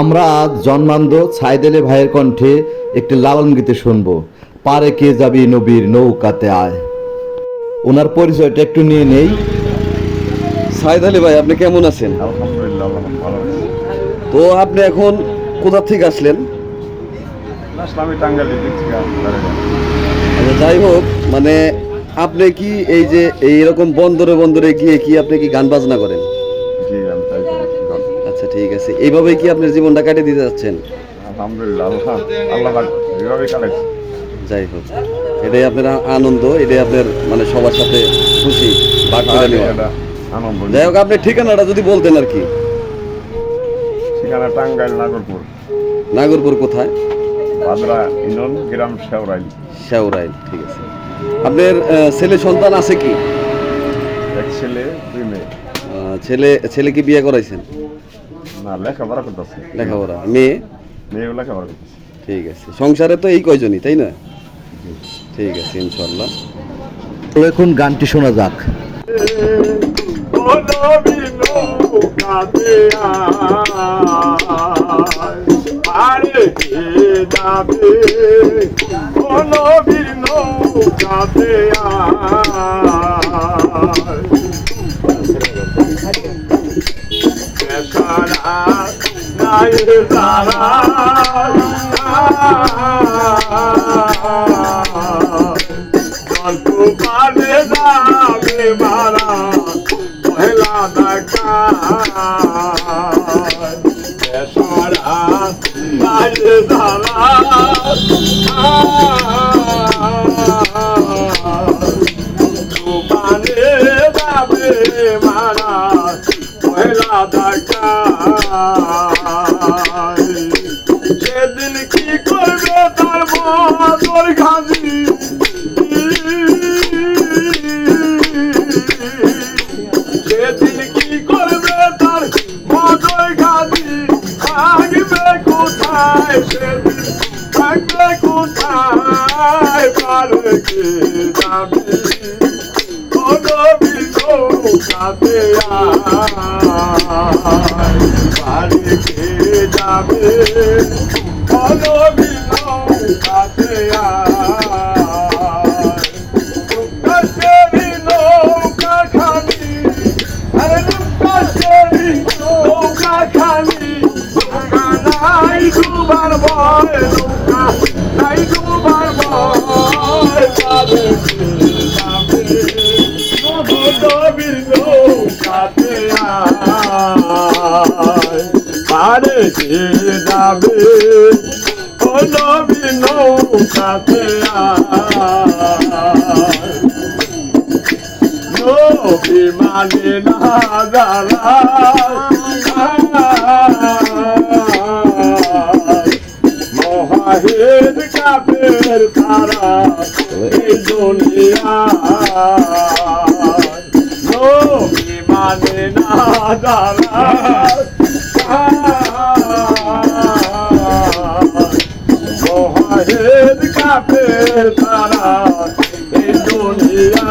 আমরা আজ জন্মান্ধ ছাইদেলে ভাইয়ের কণ্ঠে একটি লালন গীতে শুনব। পারে কে যাবি নবীর নৌকাতে আয়। ওনার পরিচয়টা একটু নিয়ে নেই। সাইদ আলী ভাই আপনি কেমন আছেন? আলহামদুলিল্লাহ ভালো তো আপনি এখন কোথা থেকে আসলেন? আচ্ছা, যাই হোক মানে আপনি কি এই যে এইরকম বন্দরে বন্দরে গিয়ে কি আপনি কি গান বাজনা করেন? আচ্ছা ঠিক আছে। এইভাবেই কি আপনার জীবনটা কাটিয়ে দিতে যাচ্ছেন আলহামদুলিল্লাহ আল্লাহ আল্লাহ যাই হোক এটাই আপনার আনন্দ এটাই আপনার মানে সবার সাথে খুশি ভাগ করে নেওয়া। আনন্দ। যাই হোক আপনি ঠিকানাটা যদি বলতেন আর কি। সেখানে টাঙ্গাইল নাগরপুর। নাগরপুর কোথায়? ভাদরা ইনন গ্রাম শেওরাইল শেওরাইল ঠিক আছে। আপনার ছেলে সন্তান আছে কি? এক ছেলে দুই মেয়ে। ছেলে ছেলে কি বিয়ে করাইছেন? না লেখাপড়া করতেছে। লেখাপড়া। মেয়ে? মেয়েও লেখাপড়া করতেছে। ঠিক আছে। সংসারে তো এই কয়জনই তাই না? ঠিক আছে ইনশাল্লাহ তো এখন গানটি শোনা যাক। আরে কে গল্প পালে যাবে পারে কে যাবে কোনো বিনোকাতে বাড়ি কে যাবে কোনো বিনোকাতে লুকাশেরি নৌকা ভয় যাবে কে যাবে ও নবীর নৌকাতে নবী মানে না যারা মহাহের কাপের তারা দুনিয়া। নবী মানে না যারা মহাহের কাপের তারা এই দুনিয়া।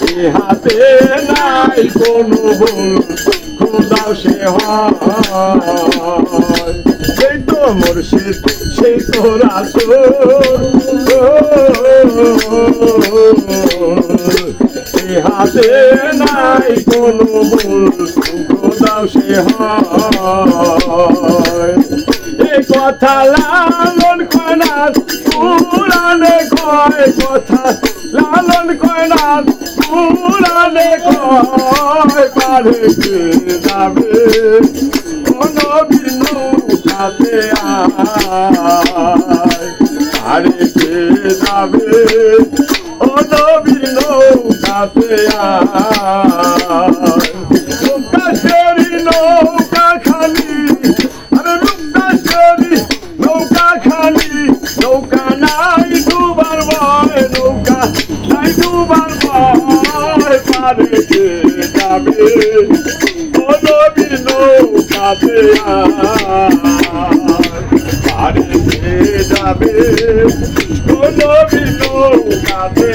সেই হাতে নাই কোনো খোদাও সে সেই তো মুর্শিদ সেই তো রাসূল ইহাতে নাই কোনো ভুল সে হয়। পুরাণে কয় কথা, লালন কয় না পুরানে কয় পারে যাবে কোন বিনু তাতে আরে কে যাবে ও নবীর নৌকাতে কে যাবে নবীর নৌকাতে আয় যাবে নবীর নৌকাতে